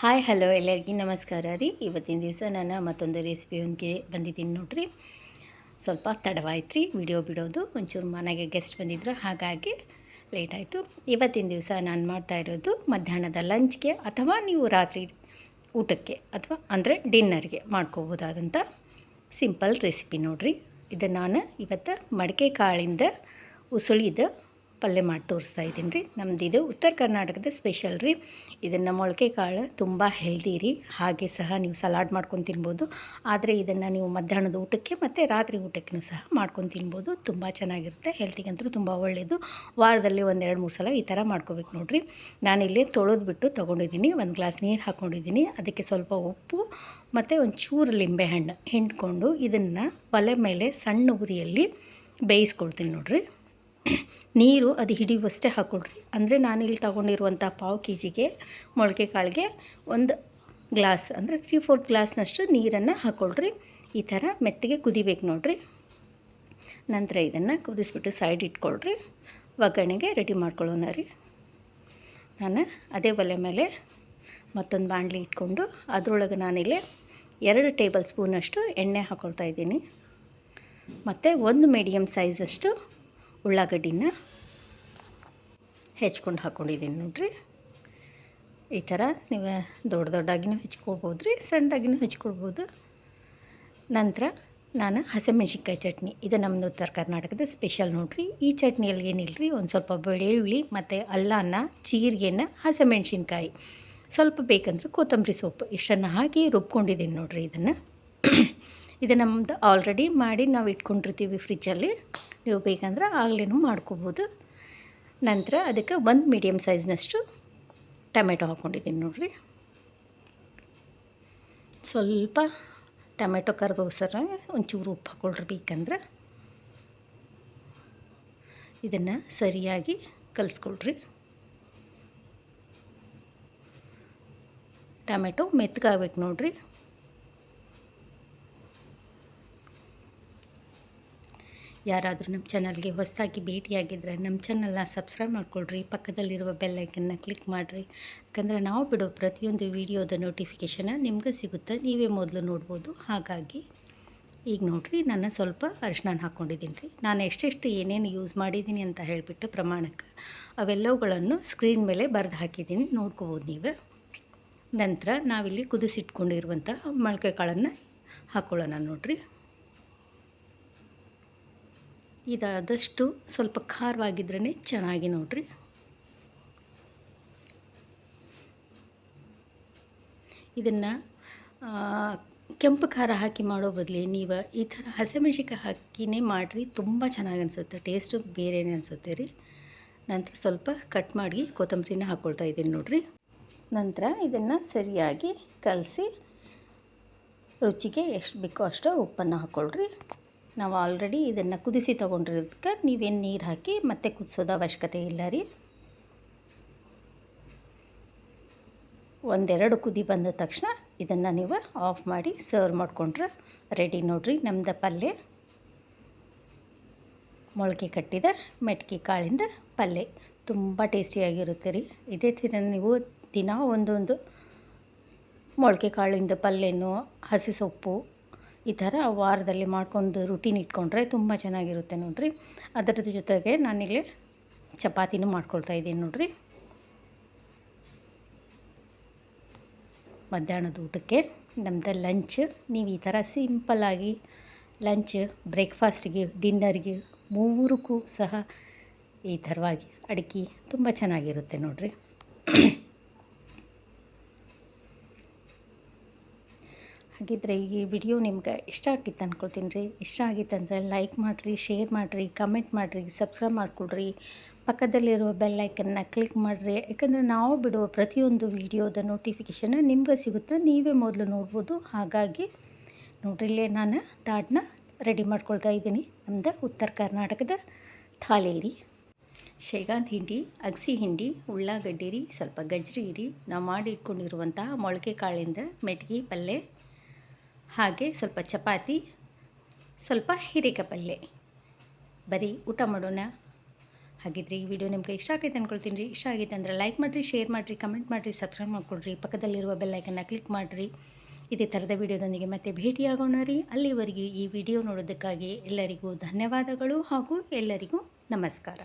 Hi, hello ಎಲ್ಲರಿಗೂ ನಮಸ್ಕಾರ ರೀ. ಇವತ್ತಿನ ದಿವಸ ನಾನು ಮತ್ತೊಂದು ರೆಸಿಪಿಯೊಂದಿಗೆ ಬಂದಿದ್ದೀನಿ ನೋಡ್ರಿ. ಸ್ವಲ್ಪ ತಡವಾಯ್ತು ರೀ ವಿಡಿಯೋ ಬಿಡೋದು. ಒಂಚೂರು ಮನೆಗೆ ಗೆಸ್ಟ್ ಬಂದಿದ್ರು, ಹಾಗಾಗಿ ಲೇಟ್ ಆಯಿತು. ಇವತ್ತಿನ ದಿವಸ ನಾನು ಮಾಡ್ತಾ ಇರೋದು ಮಧ್ಯಾಹ್ನದ ಲಂಚ್ಗೆ ಅಥವಾ ನೀವು ರಾತ್ರಿ ಊಟಕ್ಕೆ ಅಥವಾ ಅಂದರೆ ಡಿನ್ನರ್ಗೆ ಮಾಡ್ಕೋಬೋದಾದಂಥ ಸಿಂಪಲ್ ರೆಸಿಪಿ ನೋಡಿರಿ. ಇದು ನಾನು ಇವತ್ತು ಮಡಿಕೆ ಕಾಳಿಂದ, ಉಸುಳಿದ ಪಲ್ಯ ಮಾಡಿ ತೋರಿಸ್ತಾ ಇದ್ದೀನಿ ರೀ. ನಮ್ದು ಇದು ಉತ್ತರ ಕರ್ನಾಟಕದ ಸ್ಪೆಷಲ್ ರೀ. ಇದನ್ನು ಮೊಳಕೆ ಕಾಳು ತುಂಬ ಹೆಲ್ದಿ ರೀ. ಹಾಗೆ ಸಹ ನೀವು ಸಲಾಡ್ ಮಾಡ್ಕೊಂಡು ತಿನ್ಬೋದು. ಆದರೆ ಇದನ್ನು ನೀವು ಮಧ್ಯಾಹ್ನದ ಊಟಕ್ಕೆ ಮತ್ತು ರಾತ್ರಿ ಊಟಕ್ಕೂ ಸಹ ಮಾಡ್ಕೊಂಡು ತಿನ್ಬೋದು. ತುಂಬ ಚೆನ್ನಾಗಿರುತ್ತೆ. ಹೆಲ್ತಿಗಂತೂ ತುಂಬ ಒಳ್ಳೆಯದು ವಾರದಲ್ಲಿ ಒಂದು ಎರಡು, ಮೂರು ಸಲ ಈ ಥರ ಮಾಡ್ಕೋಬೇಕು ನೋಡಿರಿ. ನಾನಿಲ್ಲಿ ತೊಳೆದ್ಬಿಟ್ಟು ತೊಗೊಂಡಿದ್ದೀನಿ. ಒಂದು ಗ್ಲಾಸ್ ನೀರು ಹಾಕ್ಕೊಂಡಿದ್ದೀನಿ ಅದಕ್ಕೆ ಸ್ವಲ್ಪ ಉಪ್ಪು ಮತ್ತು ಒಂದು ಚೂರು ಲಿಂಬೆಹಣ್ಣು ಹಿಂಡ್ಕೊಂಡು ಇದನ್ನು ಒಲೆ ಮೇಲೆ ಸಣ್ಣ ಉರಿಯಲ್ಲಿ ಬೇಯಿಸ್ಕೊಳ್ತೀನಿ ನೋಡಿರಿ. ನೀರು ಅದು ಹಿಡಿಯುವಷ್ಟೇ ಹಾಕ್ಕೊಳ್ರಿ. ಅಂದರೆ ನಾನಿಲ್ಲಿ ತಗೊಂಡಿರುವಂಥ ಪಾವು ಕೆ ಜಿಗೆ ಮೊಳಕೆ ಕಾಳಿಗೆ ಒಂದು ಗ್ಲಾಸ್, ಅಂದರೆ ತ್ರೀ ಫೋರ್ತ್ ಗ್ಲಾಸ್ನಷ್ಟು ನೀರನ್ನು ಹಾಕ್ಕೊಳ್ರಿ. ಈ ಥರ ಮೆತ್ತಗೆ ಕುದಿಬೇಕು ನೋಡಿರಿ. ನಂತರ ಇದನ್ನು ಕುದಿಸ್ಬಿಟ್ಟು ಸೈಡ್ ಇಟ್ಕೊಳ್ರಿ. ಒಗ್ಗರಣೆಗೆ ರೆಡಿ ಮಾಡ್ಕೊಳ್ಳೋಣ ರೀ. ನಾನು ಅದೇ ಒಲೆ ಮೇಲೆ ಮತ್ತೊಂದು ಬಾಣಲಿ ಇಟ್ಕೊಂಡು ಅದರೊಳಗೆ ನಾನಿಲ್ಲಿ ಎರಡು ಟೇಬಲ್ ಸ್ಪೂನಷ್ಟು ಎಣ್ಣೆ ಹಾಕ್ಕೊಳ್ತಾ ಇದ್ದೀನಿ. ಮತ್ತು ಒಂದು ಮೀಡಿಯಮ್ ಸೈಜಷ್ಟು ಉಳ್ಳಾಗಡ್ಡಿನ ಹೆಚ್ಕೊಂಡು ಹಾಕ್ಕೊಂಡಿದ್ದೀನಿ ನೋಡಿರಿ. ಈ ಥರ ನೀವು ದೊಡ್ಡ ದೊಡ್ಡಾಗಿನೂ ಹೆಚ್ಕೊಳ್ಬೋದು ರೀ ಸಣ್ಣದಾಗಿನೂ ಹೆಚ್ಕೊಳ್ಬೋದು. ನಂತರ ನಾನು ಹಸಿಮೆಣ್ಸಿನ್ಕಾಯಿ ಚಟ್ನಿ, ಇದು ನಮ್ಮದು ಉತ್ತರ ಕರ್ನಾಟಕದ ಸ್ಪೆಷಲ್ ನೋಡಿರಿ. ಈ ಚಟ್ನಿಯಲ್ಲಿ ಏನಿಲ್ಲ ರೀ ಒಂದು ಸ್ವಲ್ಪ ಬೆಳ್ಳುಳ್ಳಿ ಮತ್ತು ಅಲ್ಲಾನ ಜೀರಿಗೆನ, ಹಸಿಮೆಣ್ಸಿನ್ಕಾಯಿ, ಸ್ವಲ್ಪ ಬೇಕಂದ್ರೆ ಕೊತ್ತಂಬರಿ ಸೊಪ್ಪು, ಇಷ್ಟನ್ನು ಹಾಕಿ ರುಬ್ಕೊಂಡಿದ್ದೀನಿ ನೋಡಿರಿ ಇದನ್ನು. ಇದು ನಮ್ಮದು ಆಲ್ರೆಡಿ ಮಾಡಿ ನಾವು ಇಟ್ಕೊಂಡಿರ್ತೀವಿ ಫ್ರಿಜ್ಜಲ್ಲಿ ನೀವು ಬೇಕಂದ್ರೆ ಆಗಲೇನು ಮಾಡ್ಕೋಬೋದು. ನಂತರ ಅದಕ್ಕೆ ಒಂದು ಮೀಡಿಯಮ್ ಸೈಜ್ನಷ್ಟು ಟೊಮೆಟೊ ಹಾಕ್ಕೊಂಡಿದ್ದೀನಿ ನೋಡಿರಿ. ಸ್ವಲ್ಪ ಟೊಮೆಟೊ ಸರ ಒಂಚೂರು ಉಪ್ಪು ಹಾಕ್ಕೊಳ್ರಿ ಬೇಕಂದ್ರೆ. ಇದನ್ನು ಸರಿಯಾಗಿ ಕಲಿಸ್ಕೊಳ್ರಿ. ಟೊಮೆಟೊ ಮೆತ್ತಗಾಗ್ಬೇಕು ನೋಡಿರಿ. ಯಾರಾದರೂ ನಮ್ಮ ಚಾನಲ್ಗೆ ಹೊಸದಾಗಿ ಭೇಟಿಯಾಗಿದ್ದರೆ ನಮ್ಮ ಚಾನಲ್ನ ಸಬ್ಸ್ಕ್ರೈಬ್ ಮಾಡ್ಕೊಳ್ರಿ. ಪಕ್ಕದಲ್ಲಿರುವ ಬೆಲ್ಲೈಕನ್ನ ಕ್ಲಿಕ್ ಮಾಡಿರಿ. ಯಾಕಂದರೆ ನಾವು ಬಿಡೋ ಪ್ರತಿಯೊಂದು ವಿಡಿಯೋದ ನೋಟಿಫಿಕೇಷನ ನಿಮಗೆ ಸಿಗುತ್ತೆ. ನೀವೇ ಮೊದಲು ನೋಡ್ಬೋದು. ಹಾಗಾಗಿ ಈಗ ನೋಡಿರಿ ನಾನು ಸ್ವಲ್ಪ ಅರಿಶಿನ ಹಾಕ್ಕೊಂಡಿದ್ದೀನಿ ರೀ. ನಾನು ಎಷ್ಟೆಷ್ಟು ಏನೇನು ಯೂಸ್ ಮಾಡಿದ್ದೀನಿ ಅಂತ ಹೇಳಿಬಿಟ್ಟು ಪ್ರಮಾಣಕ್ಕೆ ಅವೆಲ್ಲವುಗಳನ್ನು ಸ್ಕ್ರೀನ್ ಮೇಲೆ ಬರೆದು ಹಾಕಿದ್ದೀನಿ. ನೋಡ್ಕೋಬೋದು ನೀವು. ನಂತರ ನಾವಿಲ್ಲಿ ಕುದಿಸಿಟ್ಕೊಂಡಿರುವಂಥ ಮೊಳಕೆ ಕಾಳನ್ನು ಹಾಕ್ಕೊಳ್ಳೋಣ ನೋಡಿರಿ. ಇದಾದಷ್ಟು ಸ್ವಲ್ಪ ಖಾರವಾಗಿದ್ರೇ ಚೆನ್ನಾಗಿ ನೋಡಿರಿ. ಇದನ್ನು ಕೆಂಪು ಖಾರ ಹಾಕಿ ಮಾಡೋ ಬದಲಿ ನೀವು ಈ ಥರ ಹಸಿಮೆಣ್ಸಿಕಾಯಿ ಹಾಕಿನೇ ಮಾಡಿರಿ, ತುಂಬ ಚೆನ್ನಾಗಿ ಅನಿಸುತ್ತೆ ಟೇಸ್ಟು ಬೇರೆನೇ ಅನಿಸುತ್ತೆ ರೀ. ನಂತರ ಸ್ವಲ್ಪ ಕಟ್ ಮಾಡಿ ಕೊತ್ತಂಬರಿನ ಹಾಕ್ಕೊಳ್ತಾ ಇದ್ದೀನಿ ನೋಡಿರಿ. ನಂತರ ಇದನ್ನು ಸರಿಯಾಗಿ ಕಲಸಿ, ರುಚಿಗೆ ಎಷ್ಟು ಬೇಕೋ ಅಷ್ಟು ಉಪ್ಪನ್ನು ಹಾಕ್ಕೊಳ್ರಿ ನಾವು ಆಲ್ರೆಡಿ ಇದನ್ನು ಕುದಿಸಿ ತೊಗೊಂಡಿರೋದಕ್ಕೆ ನೀವೇನು ನೀರು ಹಾಕಿ ಮತ್ತೆ ಕುದಿಸೋದು ಅವಶ್ಯಕತೆ ಇಲ್ಲ ರೀ. ಒಂದೆರಡು ಕುದಿ ಬಂದ ತಕ್ಷಣ ಇದನ್ನು ನೀವು ಆಫ್ ಮಾಡಿ ಸರ್ವ್ ಮಾಡಿಕೊಂಡ್ರೆ ರೆಡಿ ನೋಡಿರಿ ನಮ್ಮದು ಪಲ್ಯ. ಮೊಳಕೆ ಕಟ್ಟಿದ ಮೆಟ್ಕೆ ಕಾಳಿಂದ ಪಲ್ಯ ತುಂಬ ಟೇಸ್ಟಿಯಾಗಿರುತ್ತೆ ರೀ. ಇದೇ ಥರ ನೀವು ದಿನ ಒಂದೊಂದು ಮೊಳಕೆ ಕಾಳಿಂದ ಪಲ್ಯನೂ, ಹಸಿ ಸೊಪ್ಪು ಈ ಥರ ವಾರದಲ್ಲಿ ಮಾಡ್ಕೊಂಡು ರುಟೀನ್ ಇಟ್ಕೊಂಡ್ರೆ ತುಂಬ ಚೆನ್ನಾಗಿರುತ್ತೆ ನೋಡಿರಿ. ಅದರ ಜೊತೆಗೆ ನಾನಿಲ್ಲಿ ಚಪಾತಿನೂ ಮಾಡ್ಕೊಳ್ತಾ ಇದ್ದೀನಿ ನೋಡಿರಿ. ಮಧ್ಯಾಹ್ನದ ಊಟಕ್ಕೆ ನಮ್ಮದು ಲಂಚ್ ನೀವು ಈ ಥರ ಸಿಂಪಲ್ಲಾಗಿ ಲಂಚ್ ಬ್ರೇಕ್ಫಾಸ್ಟ್ಗೆ ಡಿನ್ನರ್ಗೆ ಮೂರಕ್ಕೂ ಸಹ ಈ ಥರವಾಗಿ ಅಡಿಕೆ ತುಂಬ ಚೆನ್ನಾಗಿರುತ್ತೆ ನೋಡಿರಿ. ಹಾಗಿದ್ರೆ ಈ ವಿಡಿಯೋ ನಿಮ್ಗೆ ಇಷ್ಟ ಆಗಿತ್ತು ಅಂದ್ಕೊಳ್ತೀನಿ ರೀ. ಇಷ್ಟ ಆಗಿತ್ತಂದರೆ ಲೈಕ್ ಮಾಡಿರಿ ಶೇರ್ ಮಾಡಿರಿ ಕಮೆಂಟ್ ಮಾಡಿರಿ ಸಬ್ಸ್ಕ್ರೈಬ್ ಮಾಡಿಕೊಡ್ರಿ ಪಕ್ಕದಲ್ಲಿರುವ ಬೆಲ್ಲೈಕನ್ನ ಕ್ಲಿಕ್ ಮಾಡಿರಿ. ಯಾಕಂದರೆ ನಾವು ಬಿಡುವ ಪ್ರತಿಯೊಂದು ವಿಡಿಯೋದ ನೋಟಿಫಿಕೇಷನ್ ನಿಮ್ಗೆ ಸಿಗುತ್ತೆ, ನೀವೇ ಮೊದಲು ನೋಡ್ಬೋದು. ಹಾಗಾಗಿ ನೋಡ್ರಿಲ್ಲೇ ನಾನು ತಾಡನ್ನ ರೆಡಿ ಮಾಡ್ಕೊಳ್ತಾ ಇದ್ದೀನಿ. ನಮ್ಮದು ಉತ್ತರ ಕರ್ನಾಟಕದ ಥಾಲೇರಿ. ಶೇಗಾಂತ್ ಹಿಂಡಿ, ಅಗಸಿ ಹಿಂಡಿ, ಉಳ್ಳಾಗಡ್ಡಿ ರೀ, ಸ್ವಲ್ಪ ಗಜ್ರಿ ರೀ. ನಾವು ಮಾಡಿ ಇಟ್ಕೊಂಡಿರುವಂತಹ ಮೊಳಕೆ ಕಾಳಿಂದ ಮೆಟ್ಗಿ ಪಲ್ಯ ಹಾಗೆ ಸ್ವಲ್ಪ ಚಪಾತಿ, ಸ್ವಲ್ಪ ಹಿರೇಕ ಪಲ್ಯ ಬರೀ ಊಟ ಮಾಡೋಣ. ಹಾಗಿದ್ರೆ ಈ ವಿಡಿಯೋ ನಿಮ್ಗೆ ಇಷ್ಟ ಆಗೈತೆ ಅಂದ್ಕೊಳ್ತೀನಿ ರೀ. ಇಷ್ಟ ಆಗೈತೆ ಅಂದರೆ ಲೈಕ್ ಮಾಡಿರಿ ಶೇರ್ ಮಾಡಿರಿ ಕಮೆಂಟ್ ಮಾಡಿರಿ ಸಬ್ಸ್ಕ್ರೈಬ್ ಮಾಡಿಕೊಡ್ರಿ. ಪಕ್ಕದಲ್ಲಿರುವ ಬೆಲ್ಲೈಕನ್ನ ಕ್ಲಿಕ್ ಮಾಡಿರಿ. ಇದೇ ಥರದ ವಿಡಿಯೋದೊಂದಿಗೆ ಮತ್ತೆ ಭೇಟಿಯಾಗೋಣ ರೀ. ಅಲ್ಲಿವರೆಗೂ ಈ ವಿಡಿಯೋ ನೋಡೋದಕ್ಕಾಗಿ ಎಲ್ಲರಿಗೂ ಧನ್ಯವಾದಗಳು ಹಾಗೂ ಎಲ್ಲರಿಗೂ ನಮಸ್ಕಾರ.